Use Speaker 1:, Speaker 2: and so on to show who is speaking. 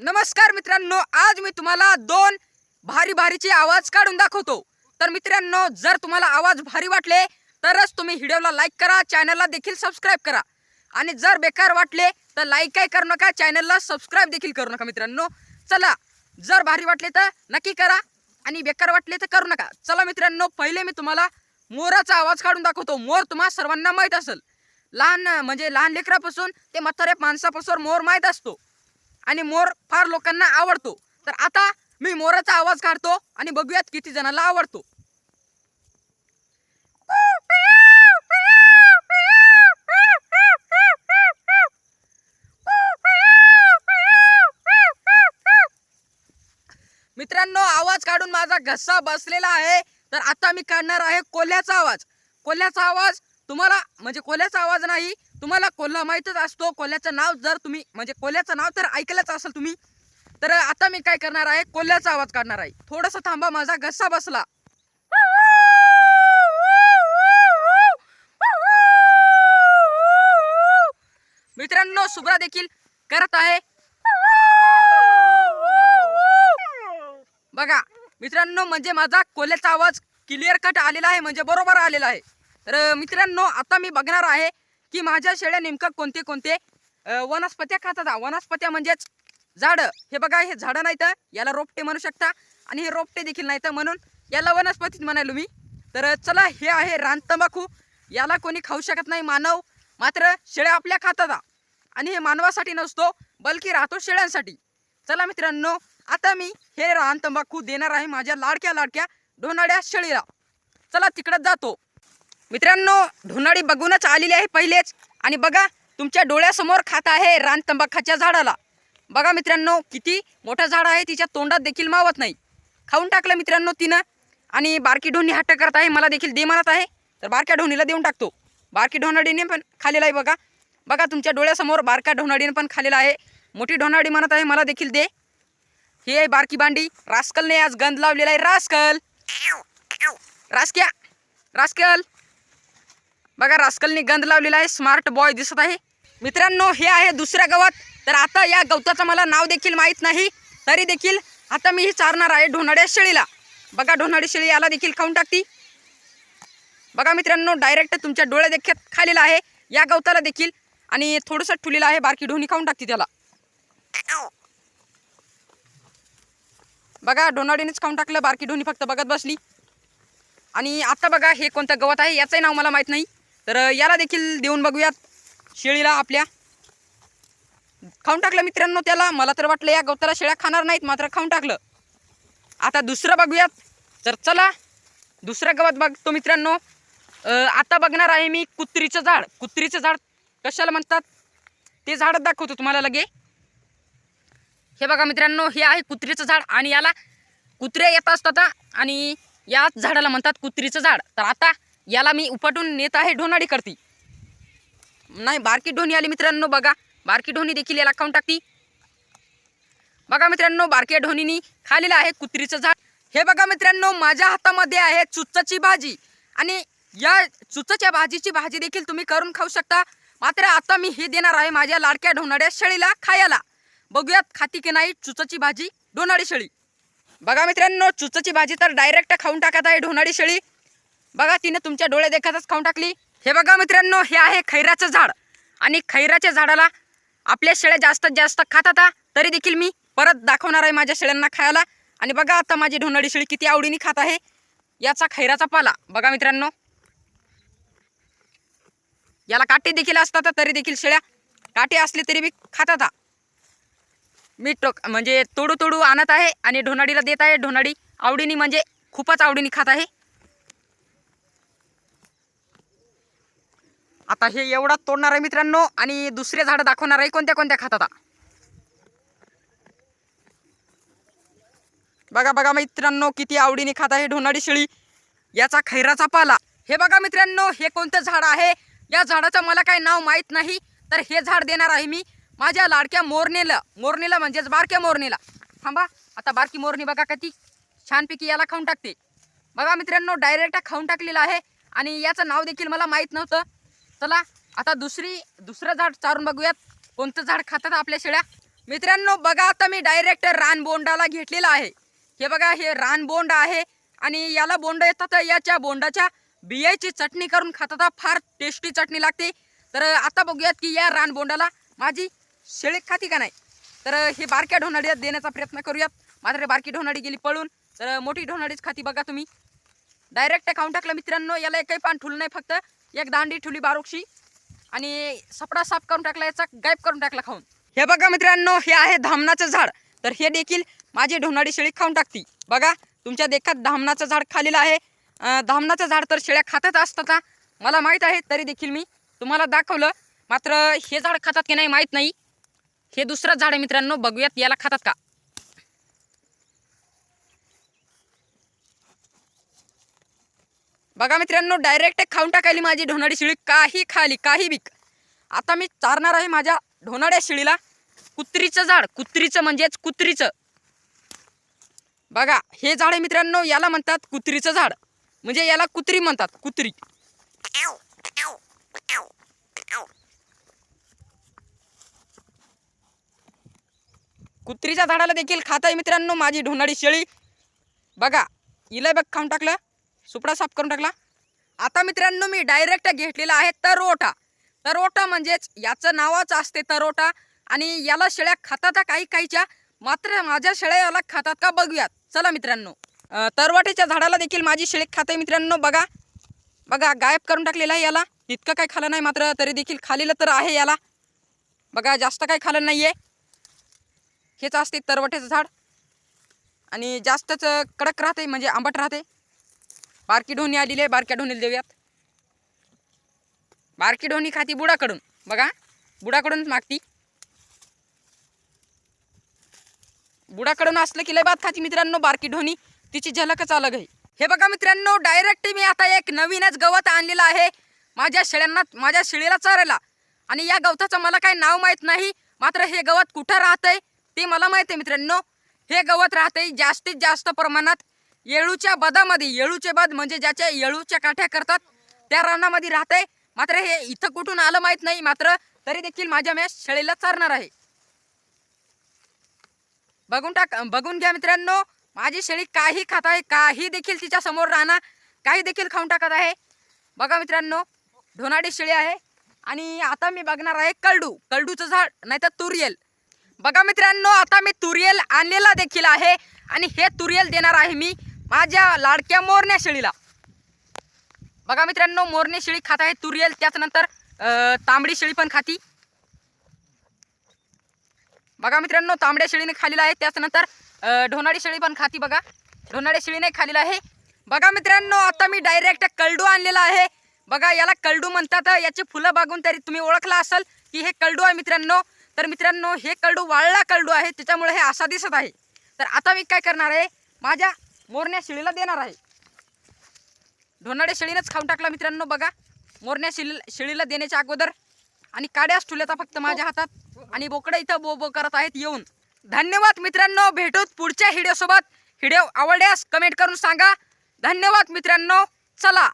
Speaker 1: नमस्कार मित्रांनो आज मी तुम्हाला दोन भारी भारीचे आवाज काढून दाखवतो. तर मित्रांनो जर तुम्हाला आवाज भारी वाटले तरच तुम्ही व्हिडिओला लाईक करा चॅनलला देखील सबस्क्राईब करा. आणि जर बेकार वाटले तर लाईक काय करू नका चॅनलला सबस्क्राईब देखील करू नका मित्रांनो. चला जर भारी वाटले तर नक्की करा आणि बेकार वाटले तर करू नका. चला मित्रांनो पहिले मी तुम्हाला मोराचा आवाज काढून दाखवतो. मोर तुम्हा सर्वांना माहीत असेल. लहान म्हणजे लहान लेकरापासून ते म्हाताऱ्या माणसापासून मोर माहीत असतो. आणि मोर फार लोकांना आवडतो. तर आता मी मोराचा आवाज काढतो आणि बघूयात किती जणांना आवडतो. मित्रांनो आवाज काढून माझा घस्सा बसलेला आहे. तर आता मी काढणार आहे कोल्ह्याचा आवाज. कोल्ह्याचा आवाज तुम्हाला म्हणजे कोल्ह्याचा आवाज नाही तुम्हाला कोल्हा माहीतच असतो कोल्ह्याचं नाव जर तुम्ही म्हणजे कोल्ह्याचं नाव तर ऐकलंच असेल तुम्ही तर आता मी काय करणार आहे कोल्ह्याचा आवाज काढणार आहे. थोडंसं थांबा माझा घसा बसला. मित्रांनो सुब्रा देखील करत आहे. बघा मित्रांनो म्हणजे माझा कोल्याचा आवाज क्लिअर कट आलेला आहे म्हणजे बरोबर आलेला आहे. तर मित्रांनो आता मी बघणार आहे की माझ्या शेळ्या नेमकं कोणते कोणते? वनस्पत्या खातात. वनस्पत्या म्हणजेच झाडं. हे बघा हे झाडं नाही तर याला रोपटे म्हणू शकता. आणि हे रोपटे देखील नाही तर म्हणून याला वनस्पतीच म्हणालो मी. तर चला हे आहे रान तंबाखू. याला कोणी खाऊ शकत नाही मानव. मात्र शेळ्या आपल्या खातात. आणि हे मानवासाठी नसतो बल्कि राहतो शेळ्यांसाठी. चला मित्रांनो आता मी हे रान तंबाखू देणार आहे माझ्या लाडक्या लाडक्या ढोनाड्या शेळीला. चला तिकडं जातो. मित्रांनो ढोनाळी बघूनच आलेली आहे पहिलेच. आणि बघा तुमच्या डोळ्यासमोर खात आहे रान तंबाखाच्या झाडाला. बघा मित्रांनो किती मोठं झाड आहे तिच्या तोंडात देखील मावत नाही. खाऊन टाकलं मित्रांनो तिनं. आणि बारकी ढोणी हट्ट करत आहे मला देखील दे म्हणत आहे. तर बारक्या ढोणीला देऊन टाकतो. बारकी ढोनाडीने पण खालेला आहे बघा. बघा तुमच्या डोळ्यासमोर बारक्या ढोनाडीने पण खालेला आहे. मोठी ढोनाडी म्हणत आहे मला देखील दे. हे आहे बारकी बांडी. रास्कलने आज गंध लावलेला आहे रास्कल. रास्क्या. रास्कल. बघा रास्कलनी गंध लावलेला आहे स्मार्ट बॉय दिसत आहे. मित्रांनो हे आहे दुसऱ्या गवत. तर आता या गवताचं मला नाव देखील माहीत नाही तरी देखील आता मी ही चारणार आहे ढोनाड्या शेळीला. बघा ढोनाडी शेळी याला देखील खाऊन टाकती. बघा मित्रांनो डायरेक्ट तुमच्या डोळ्या देखील खालेला आहे या गवताला देखील. आणि थोडंसं ठुलेलं आहे बारकी ढोणी खाऊन टाकते त्याला. बघा ढोनाडीनेच खाऊन टाकलं बारकी ढोणी फक्त बघत बसली. आणि आता बघा हे कोणतं गवत आहे याचंही नाव मला माहीत नाही. तर याला देखील देऊन बघूयात. शेळीला आपल्या. खाऊन टाकलं मित्रांनो त्याला. मला तर वाटलं या गवताला शेळ्या खाणार नाहीत मात्र खाऊन टाकलं. आता दुसरं बघूयात. तर चला दुसरं गवत बघतो मित्रांनो. आता बघणार आहे मी कुत्रीचं झाड. कुत्रीचं झाड कशाला म्हणतात? ते झाड दाखवतो तुम्हाला लगे. हे बघा मित्रांनो हे आहे कुत्रीचं झाड आणि याला कुत्रे येत असतात आणि याच झाडाला म्हणतात कुत्रीचं झाड. तर आता याला मी उपटून नेत आहे ढोनाडी करती. नाही बारकी ढोणी आली मित्रांनो बघा. बारकी ढोणी देखील याला खाऊन टाकती. बघा मित्रांनो बारक्या ढोणीनी खालेलं आहे कुत्रीचं झाड. हे बघा मित्रांनो माझ्या हातामध्ये आहे चुच्चाची भाजी. आणि या चुच्चाच्या भाजीची भाजी देखील तुम्ही करून खाऊ शकता. मात्र आता मी हे देणार आहे माझ्या लाडक्या ढोनाड्या शेळीला खायला. बघूयात खाती की नाही चुचाची भाजी ढोनाडी शेळी. बघा मित्रांनो चुचाची भाजी तर डायरेक्ट खाऊन टाकत आहे ढोनाडी शेळी. बघा तिनं तुमच्या डोळे देखतच खाऊन टाकली. हे बघा मित्रांनो हे आहे खैराचं झाड. आणि खैराच्या झाडाला आपल्या शेळ्या जास्तीत जास्त खातात आता तरी देखील मी परत दाखवणार आहे माझ्या शेळ्यांना खायला. आणि बघा आता माझी ढोनाळी शेळी किती आवडीने खात आहे. याचा खैराचा पाला. बघा मित्रांनो. याला काटे देखील असतात तरी देखील शेळ्या काटे असले तरी बी खात आता. मी टोक म्हणजे तोडू तोडू आणत आहे आणि ढोनाडीला देत आहे. ढोनाडी आवडीने म्हणजे खूपच आवडीने खात आहे. आता हे एवढा तोडणार आहे मित्रांनो आणि दुसरे झाडं दाखवणार आहे कोणत्या कोणत्या खातात बघा बघा मित्रांनो किती आवडीने खात आहे ढोनाडी शेळी. याचा खैराचा पाला. हे बघा मित्रांनो हे कोणतं झाड आहे? या झाडाचं मला काही नाव माहीत नाही तर हे झाड देणार आहे मी. माझ्या लाडक्या मोरणीला. मोरणीला म्हणजेच बारक्या मोरणीला. थांबा आता बारकी मोरणी बघा किती छानपैकी याला खाऊन टाकते. बघा मित्रांनो डायरेक्ट खाऊन टाकलेलं आहे. आणि याचं नाव देखील मला माहीत नव्हतं. चला आता दुसरी दुसरं झाड चारून बघूयात. कोणतं झाड खातात आपल्या शेळ्या? मित्रांनो बघा आता मी डायरेक्ट रानबोंडाला घेतलेलं घेतलेला आहे. हे बघा हे रानबोंड आहे आणि याला बोंड येतात याच्या बोंडाच्या बियाची चटणी करून खातात. फार टेस्टी चटणी लागते. तर आता बघूयात की या रानबोंडाला माझी शेळी खाती का नाही? तर हे बारक्या ढोनाडीला देण्याचा प्रयत्न करूयात. मात्र बारकी ढोनाडी गेली पळून. तर मोठी ढोनाडीच खाती बघा तुम्ही. डायरेक्ट खाऊन टाकलं मित्रांनो याला एकही पान ठुलं नाही फक्त. एक दांडी ठेवली बारोक्षी आणि सपडा साफ करून टाकला याचा गायब करून टाकला खाऊन. हे बघा मित्रांनो हे आहे धामणाचं झाड. तर हे देखील माझी ढोनाडी शेळी खाऊन टाकती. बघा तुमच्या देखात धामणाचं झाड खालेलं आहे. धामणाचं झाड तर शेळ्या खातच असतात मला माहीत आहे तरी देखील मी तुम्हाला दाखवलं. मात्र हे झाड खातात की नाही माहीत नाही. हे दुसरंच झाड आहे मित्रांनो बघूयात याला खातात का. बघा मित्रांनो डायरेक्ट खाऊन टाकायली माझी ढोनाडी शिळी. काही खाली काही बीक. आता मी चारणार आहे माझ्या ढोनाड्या शिळीला. कुत्रीचं झाड कुत्रीचं म्हणजेच कुत्रीचं. बघा हे झाड आहे मित्रांनो याला म्हणतात कुत्रीचं झाड. म्हणजे याला कुत्री म्हणतात कुत्री. कुत्रीच्या झाडाला देखील खात आहे मित्रांनो माझी ढोनाडी शेळी. बघा इला बघ खाऊन टाकलं. सुपडा साफ करून टाकला. आता मित्रांनो मी डायरेक्ट घेतलेला आहे तरोटा. तरोटा म्हणजेच याचं नावच असते तरोटा. आणि याला शेळ्या खातात काही काहीच्या? मात्र माझ्या शेळ्या याला खातात का बघूयात. चला मित्रांनो. तरवाटेच्या झाडाला देखील माझी शेळी खाते मित्रांनो बघा. बघा गायब करून टाकलेला आहे याला. इतकं काही खालं नाही मात्र तरी देखील खालेलं तर आहे याला. बघा जास्त काही खालं नाही आहे हेच असते तरवटेचं झाड. आणि जास्तच कडक राहते म्हणजे आंबट राहते. बारकी ढोणी आलेली आहे बारक्या ढोणीला देऊयात. बारकी ढोणी खाती बुडाकडून. बघा बुडाकडूनच मागती. बुडाकडून असलं की लय बात खाती मित्रांनो बारकी ढोणी. तिची झलकच अलग आहे. हे बघा मित्रांनो डायरेक्ट मी आता एक नवीनच गवत आणलेलं आहे. माझ्या शेळ्यांना माझ्या शेळीला चरायला. आणि या गवताचं मला काही नाव माहीत नाही. मात्र हे गवत कुठं राहतंय ते मला माहिती आहे मित्रांनो. हे गवत राहतंय जास्तीत जास्त प्रमाणात येळूच्या बदामध्ये येळूचे बद म्हणजे ज्याच्या येळूच्या काठ्या करतात त्या रानामध्ये राहते. मात्र हे इथं कुठून आलं माहीत नाही मात्र तरी देखील माझ्या मॅच शेळीला चारणार आहे. बघून टाक बघून घ्या मित्रांनो माझी शेळी काही खात आहे काही देखील तिच्या समोर राहणार काही देखील खाऊन टाकत आहे. बघा मित्रांनो ढोनाडी शेळी आहे आणि आता मी बघणार आहे कलडू कलडूचं झाड नाही तर तुरियल. बघा मित्रांनो आता मी तुरियल आणलेला देखील आहे आणि हे तुरियल देणार आहे मी. माझ्या लाडक्या मोरण्या शेळीला. बघा मित्रांनो मोरणी शेळी खात आहे तुरियल त्याच्यानंतर तांबडी शेळी पण खाती. बघा मित्रांनो तांबड्या शेळीने खालेला आहे त्याच्यानंतर ढोनाळी ढोनाडी शेळी पण खाती बघा. ढोनाडी शेळीने खालेला आहे. बघा मित्रांनो आता मी डायरेक्ट कलडू आणलेला आहे. बघा याला कलडू म्हणतात. याची फुलं बागून तरी तुम्ही ओळखला असाल की हे कलडू आहे मित्रांनो. तर मित्रांनो हे कलडू वाळला कलडू आहे त्याच्यामुळे हे असा दिसत आहे. तर आता मी काय करणार आहे? माझ्या मोरण्या शिळीला देणार आहे. ढोनाडे शेळीनंच खाऊन टाकला मित्रांनो बघा. मोरण्या शिळी शेळीला देण्याच्या अगोदर आणि काड्याच ठुल्याचा फक्त माझ्या हातात. आणि बोकडं इथं बो बो करत आहेत येऊन. धन्यवाद मित्रांनो भेटूत पुढच्या हिडिओसोबत. हिडिओ आवडल्यास कमेंट करून सांगा. धन्यवाद मित्रांनो चला.